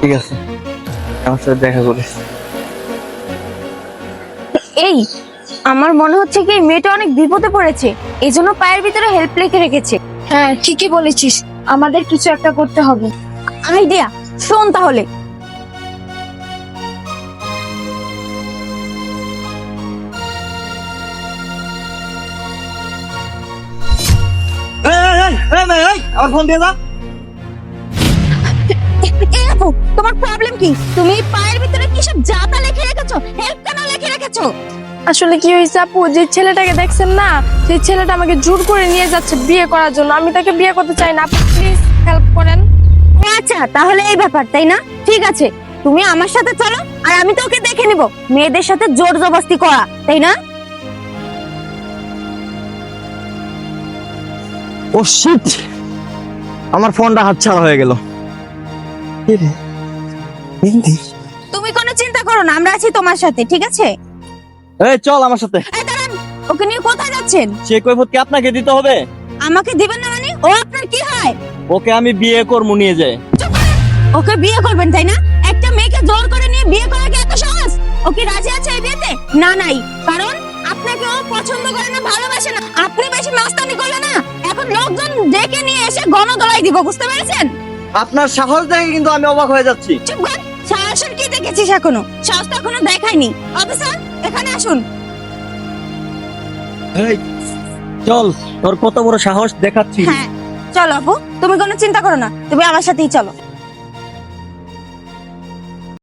ঠিক আছে আমার সাথে দেখা করিস এই আমার মনে হচ্ছে কি মেয়েটা অনেক বিপদে পড়েছে এই জন্য পায়ের ভিতরে হেল্প লেখে রেখেছে হ্যাঁ ঠিকই বলেছিস আমাদের কিছু একটা করতে হবে আইডিয়া শোন তাহলে আমার ফোন দিয়ে দাও আপু তোমার প্রবলেম কি? তুমি পায়ের ভিতরে কি সব জাতা লিখে রেখেছো? হেল্প কেন লিখে রেখেছো? আসলে কি হয়েছে আপু যে ছেলেটাকে দেখছেন না সেই ছেলেটা আমাকে জোর করে নিয়ে যাচ্ছে বিয়ে করার জন্য। আমি তাকে বিয়ে করতে চাই না আপনি প্লিজ হেল্প করেন। ও আচ্ছা তাহলে এই ব্যাপার তাই না? ঠিক আছে তুমি আমার সাথে চলো আর আমি তো ওকে দেখে নিব। মেয়েদের সাথে জোর জবস্তি করা তাই না? ও শিট আমার ফোনটা হাতছাড়া হয়ে গেল। তুমি কোনো চিন্তা করো না আমরা আছি তোমার সাথে ঠিক আছে? এই চল আমার সাথে। এই দাঁড়ান ওকে নিয়ে কোথায় যাচ্ছেন? সে কৈফত কি আপনাকে দিতে হবে? আমাকে দিবেন না মানে? ও আপনার কি হয়? ওকে আমি বিয়ে করব নিয়ে যাই। ওকে বিয়ে করবেন তাই না? একটা মেয়েকে জোর করে নিয়ে বিয়ে করা কি এত সহজ? ও কি রাজি আছে এই বিয়েতে? না নাই। কারণ আপনাকে ও পছন্দ করে না ভালোবাসে না। আপনি বেশি মাস্তানি করলে না এখন লোকজন ডেকে নিয়ে এসে গণদোলাই দিব বুঝতে পেরেছেন? আপনার সাহস দেখে কিন্তু আমি অবাক হয়ে যাচ্ছি। চুপ কর। সাহসের কি দেখেছিস এখনও? সাহস তো এখনও দেখায়নি। অফিসার এখানে আসুন। এই চল তোর কত বড় সাহস দেখাচ্ছি। হ্যাঁ চলো আপু তুমি কোনো চিন্তা করো না। তুমি আমার সাথেই চলো।